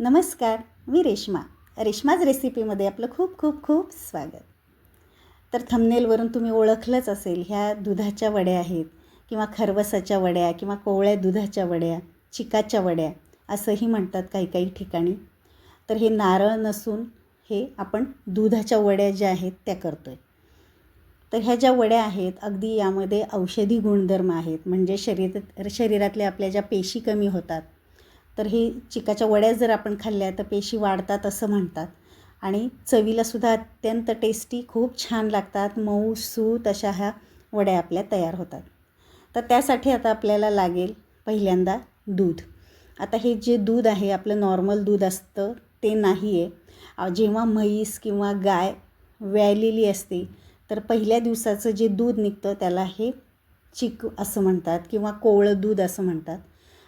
नमस्कार मी रेश्मा. रेश्माज रेसिपीमध्ये आपलं खूप खूप खूप स्वागत. तर थंबनेलवरून तुम्ही ओळखलंच असेल ह्या दुधाच्या वड्या आहेत किंवा खरवसाच्या वड्या किंवा कोवळ्या दुधाच्या वड्या चिकाच्या वड्या असंही म्हणतात काही काही ठिकाणी. तर हे नारळ नसून हे आपण दुधाच्या वड्या ज्या आहेत त्या करतो आहे तर ह्या ज्या वड्या आहेत अगदी यामध्ये औषधी गुणधर्म आहेत. म्हणजे शरीर शरीरातल्या आपल्या ज्या पेशी कमी होतात तर हे चिकाच्या वड्या जर आपण खाल्ल्या तर पेशी वाढतात असं म्हणतात. आणि चवीलासुद्धा अत्यंत टेस्टी खूप छान लागतात. मऊ सूत अशा ह्या वड्या आपल्या तयार होतात. तर त्यासाठी आता आपल्याला लागेल पहिल्यांदा दूध. आता हे जे दूध आहे आपलं नॉर्मल दूध असतं ते नाही आहे जेव्हा म्हैस किंवा गाय व्यायलेली असते तर पहिल्या दिवसाचं जे दूध निघतं त्याला हे चिक असं म्हणतात किंवा कोवळं दूध असं म्हणतात.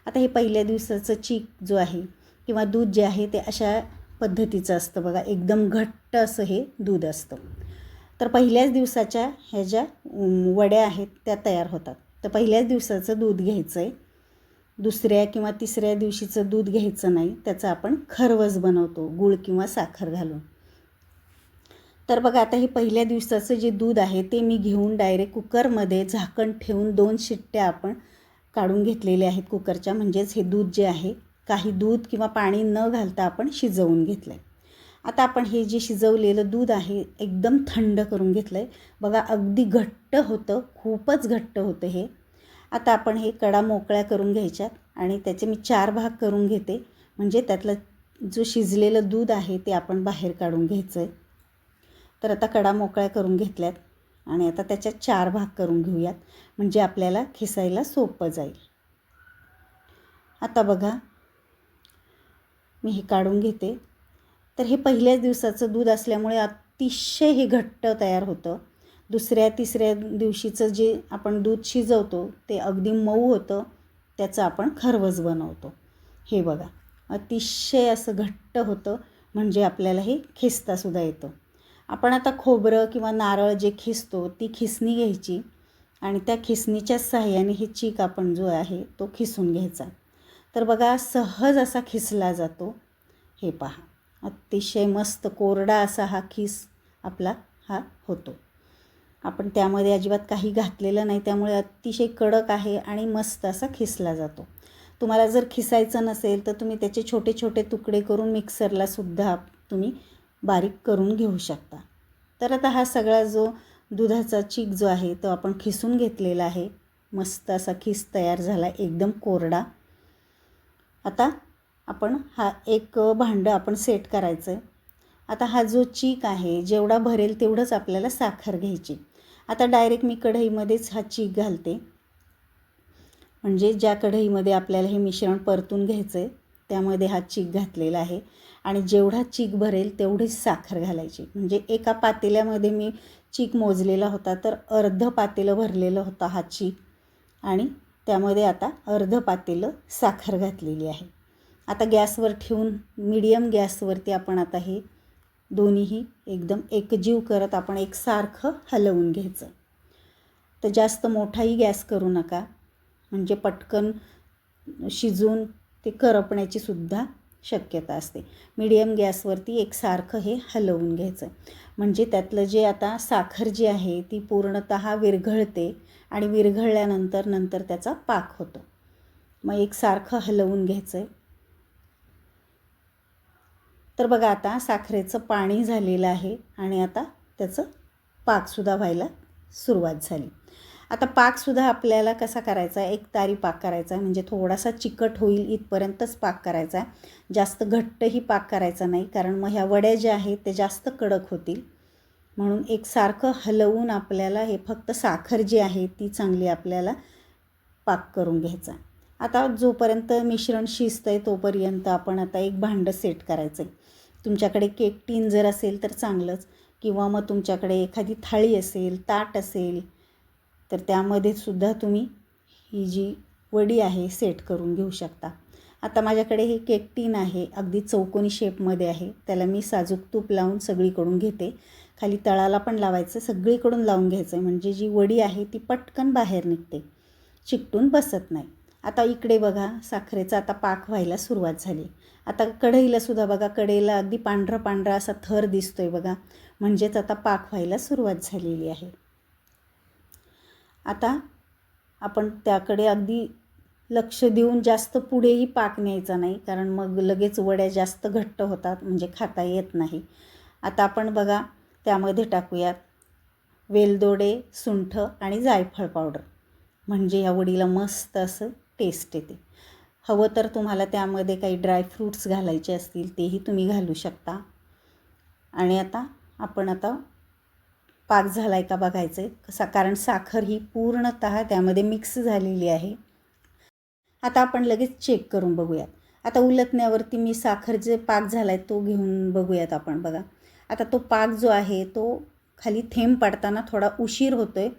आता हे पहिल्या दिवसाचं चीक जो आहे किंवा दूध जे आहे ते अशा पद्धतीचं असतं बघा. एकदम घट्ट असं हे दूध असतं. तर पहिल्याच दिवसाच्या ह्या ज्या वड्या आहेत त्या तयार होतात. तर पहिल्याच दिवसाचं दूध घ्यायचं आहे दुसऱ्या किंवा तिसऱ्या दिवशीचं दूध घ्यायचं नाही त्याचं आपण खरवस बनवतो गूळ किंवा साखर घालून. तर बघा आता हे पहिल्या दिवसाचं जे दूध आहे ते मी घेऊन डायरेक्ट कुकरमध्ये झाकण ठेवून दोन शिट्ट्या आपण काढून घेतलेले आहेत कुकरच्या म्हणजेच हे दूध जे आहे काही दूध किंवा पाणी न घालता आपण शिजवून घेतलं आहे आता आपण हे जे शिजवलेलं दूध आहे एकदम थंड करून घेतलं आहे बघा अगदी घट्ट होतं खूपच घट्ट होतं हे. आता आपण हे कडा मोकळ्या करून घ्यायच्यात आणि त्याचे मी चार भाग करून घेते. म्हणजे त्यातलं जो शिजलेलं दूध आहे ते आपण बाहेर काढून घ्यायचं आहे तर आता कडा मोकळ्या करून घेतल्यात. आणि आता त्याच्यात चार भाग करून घेऊयात. म्हणजे आपल्याला खिसायला सोपं जाईल. आता बघा. मी हे काढून घेते. तर हे पहिल्याच दिवसाचं दूध असल्यामुळे अतिशय हे घट्ट तयार होतं. दुसऱ्या तिसऱ्या दिवशीचं जे आपण दूध शिजवतो ते अगदी मऊ होतं. त्याचं आपण खरवस बनवतो. हे बघा. अतिशय असं घट्ट होतं. म्हणजे आपल्याला हे खिसतासुद्धा येतं. आपण आता खोबरं किंवा नारळ जे खिसतो ती खिसणी घ्यायची आणि त्या खिसणीच्या सहाय्याने ही चीक आपण जो आहे तो खिसून घ्यायचा. तर बघा सहज असा खिसला जातो. हे पहा अतिशय मस्त कोरडा असा हा खिस आपला हा होतो. आपण त्यामध्ये अजिबात काही घातलेलं नाही त्यामुळे अतिशय कडक आहे आणि मस्त असा खिसला जातो. तुम्हाला जर खिसायचं नसेल तर तुम्ही त्याचे छोटे छोटे तुकडे करून मिक्सरलासुद्धा तुम्ही बारीक करून घेऊ शकता. तर आता हा सगळा जो दुधाचा चीक जो आहे तो आपण खिसून घेतलेला आहे. मस्त असा खिस तयार झाला एकदम कोरडा. आता आपण हा एक भांडं आपण सेट करायचं आहे आता हा जो चीक आहे जेवढा भरेल तेवढंच आपल्याला साखर घ्यायची. आता डायरेक्ट मी कढईमध्येच हा चीक घालते. म्हणजे ज्या कढईमध्ये आपल्याला हे मिश्रण परतून घ्यायचं आहे त्यामध्ये हा चीक घातलेला आहे. आणि जेवढा चीक भरेल तेवढीच साखर घालायची. म्हणजे एका पातेल्यामध्ये मी चीक मोजलेला होता तर अर्ध पातेलं भरलेलं होता हा चीक. आणि त्यामध्ये आता अर्ध पातेलं साखर घातलेली आहे. आता गॅसवर ठेवून मीडियम गॅसवरती आपण आता हे दोन्हीही एकदम एकजीव करत आपण एकसारखं हलवून घ्यायचं. तर जास्त मोठाही गॅस करू नका. म्हणजे पटकन शिजून ते करपण्याची सुद्धा शक्यता असते. मीडियम गॅसवरती एकसारखं हे हलवून घ्यायचं. म्हणजे त्यातलं जे आता साखर जी आहे ती पूर्णत विरघळते आणि विरघळल्यानंतर नंतर त्याचा पाक होतो. मग एकसारखं हलवून घ्यायचं आहे तर बघा आता साखरेचं पाणी झालेलं आहे आणि आता त्याचं पाकसुद्धा व्हायला सुरुवात झाली. आता पाकसुद्धा आपल्याला कसा करायचा आहे? एक तारी पाक करायचा आहे. म्हणजे थोडासा चिकट होईल इथपर्यंतच पाक करायचा आहे. जास्त घट्टही पाक करायचा नाही. कारण मग ह्या वड्या ज्या आहेत ते जास्त कडक होतील. म्हणून एकसारखं हलवून आपल्याला हे फक्त साखर जी आहे ती चांगली आपल्याला पाक करून घ्यायचा आता जोपर्यंत मिश्रण शिजतं आहे तोपर्यंत आपण आता एक भांडं सेट करायचं आहे तुमच्याकडे केक टीन जर असेल तर चांगलंच. किंवा मग तुमच्याकडे एखादी थाळी असेल ताट असेल तर त्यामध्ये सुद्धा तुम्ही ही जी वडी आहे सेट करून घेऊ शकता. आता माझ्याकडे हे केक टीन आहे अगदी चौकोनी शेपमध्ये आहे. त्याला मी साजूक तूप लावून सगळीकडून घेते. खाली तळाला पण लावायचं सगळीकडून लावून घ्यायचं. आहे म्हणजे जी वडी आहे ती पटकन बाहेर निघते. चिकटून बसत नाही. आता इकडे बघा साखरेचा आता पाक व्हायला सुरुवात झाली. आता कढईला सुद्धा बघा कढईला अगदी पांढरा पांढरा असा थर दिसतोय बघा. म्हणजेच आता पाक व्हायला सुरुवात झालेली आहे. आता आपण त्याकडे अगदी लक्ष देऊन जास्त पुढेही पाक न्यायचा नाही कारण मग लगेच वड्या जास्त घट्ट होतात म्हणजे खाता येत नाही. आता आपण बघा त्यामध्ये टाकूयात वेलदोडे सुंठ आणि जायफळ पावडर. म्हणजे या वडीला मस्त असं टेस्ट येते. हवं तर तुम्हाला त्यामध्ये काही ड्रायफ्रूट्स घालायचे असतील तेही तुम्ही घालू शकता. आणि आता आपण आता पाक झाला आहे का बघायचं आहे कसा कारण साखर ही पूर्णत त्यामध्ये मिक्स झालेली आहे. आता आपण लगेच चेक करून बघूयात. आता उलटण्यावरती मी साखर जे पाक झाला आहे तो घेऊन बघूयात आपण बघा. आता तो पाक जो आहे तो खाली थेंब पडताना थोडा उशीर होतो आहे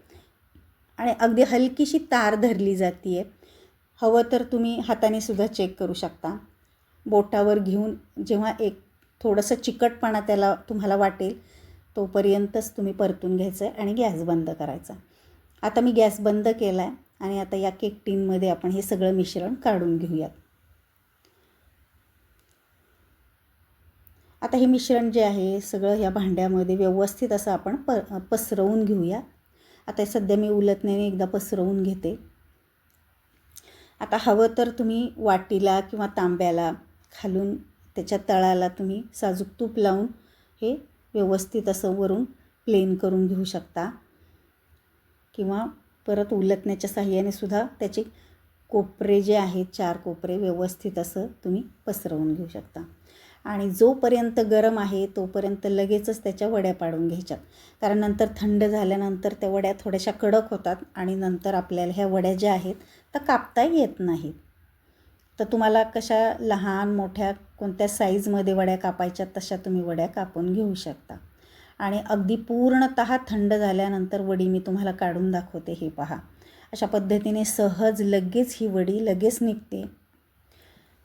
आणि अगदी हलकीशी तार धरली जाते आहे हवं तर तुम्ही हाताने सुद्धा चेक करू शकता. बोटावर घेऊन जेव्हा एक थोडंसं चिकटपणा त्याला तुम्हाला वाटेल तोपर्यंतच तुम्ही परतून घ्यायचं आहे आणि गॅस बंद करायचा. आता मी गॅस बंद केला आहे आणि आता या केक टीनमध्ये आपण हे सगळं मिश्रण काढून घेऊयात. आता हे मिश्रण जे आहे सगळं ह्या भांड्यामध्ये व्यवस्थित असं आपण प पसरवून घेऊया. आता सध्या मी उलटण्याने एकदा पसरवून घेते. आता हवं तर तुम्ही वाटीला किंवा तांब्याला खालून त्याच्या तळाला तुम्ही साजूक तूप लावून हे व्यवस्थित असं वरून प्लेन करून घेऊ शकता. किंवा परत उलटण्याच्या साह्याने सुद्धा त्याचे कोपरे जे आहेत चार कोपरे व्यवस्थित असं तुम्ही पसरवून घेऊ शकता. आणि जोपर्यंत गरम आहे तोपर्यंत लगेचच त्याच्या वड्या पाडून घ्यायच्यात कारण नंतर थंड झाल्यानंतर त्या वड्या थोड्याशा कडक होतात आणि नंतर आपल्याला ह्या वड्या ज्या आहेत त्या कापता येत नाहीत. तर तुम्हाला कशा लहान मोठ्या कोणत्या साईजमध्ये वड्या कापायच्या तशा तुम्ही वड्या कापून घेऊ शकता. आणि अगदी पूर्णत थंड झाल्यानंतर वडी मी तुम्हाला काढून दाखवते हे पहा. अशा पद्धतीने सहज लगेच ही वडी लगेच निघते.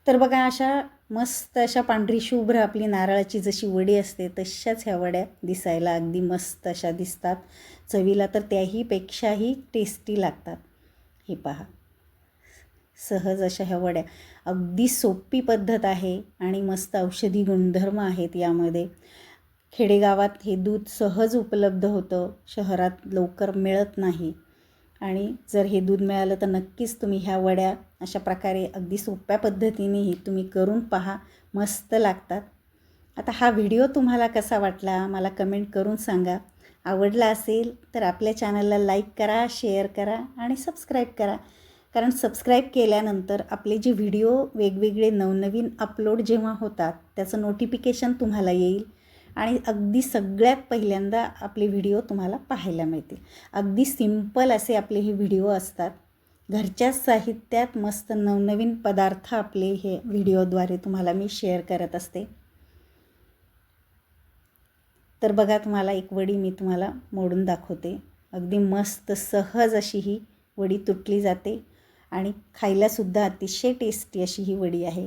तर बघा अशा मस्त अशा पांढरी शुभ्र आपली नारळाची जशी वडी असते तशाच ह्या वड्या दिसायला अगदी मस्त अशा दिसतात. चवीला तर त्याहीपेक्षाही टेस्टी लागतात. हे पहा. सहज अशा ह्या वड्या. अगदी सोपी पद्धत आहे आणि मस्त औषधी गुणधर्म आहेत यामध्ये. खेडेगावात हे दूध सहज उपलब्ध होतं शहरात लवकर मिळत नाही. आणि जर हे दूध मिळालं तर नक्कीच तुम्ही ह्या वड्या अशा प्रकारे अगदी सोप्या पद्धतीनेही तुम्ही करून पहा मस्त लागतात. आता हा व्हिडिओ तुम्हाला कसा वाटला मला कमेंट करून सांगा. आवडला असेल तर आपल्या चॅनलला लाईक करा शेअर करा आणि सबस्क्राईब करा. कारण सबस्क्राईब केल्यानंतर आपले जे व्हिडिओ वेगवेगळे नवनवीन अपलोड जेव्हा होतात त्याचं नोटिफिकेशन तुम्हाला येईल आणि अगदी सगळ्यात पहिल्यांदा आपले व्हिडिओ तुम्हाला पाहायला मिळतील. अगदी सिंपल असे आपले हे व्हिडिओ असतात. घरच्याच साहित्यात मस्त नवनवीन पदार्थ आपले हे व्हिडिओद्वारे तुम्हाला मी शेअर करत असते. तर बघा तुम्हाला एक वडी मी तुम्हाला मोडून दाखवते. अगदी मस्त सहज अशी ही वडी तुटली जाते. आणि खायलासुद्धा अतिशय टेस्टी अशी ही वडी आहे.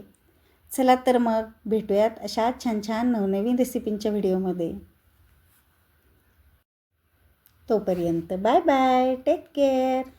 चला तर मग भेटूयात अशा छान छान नवनवीन रेसिपींच्या व्हिडिओमध्ये तोपर्यंत बाय बाय टेक केअर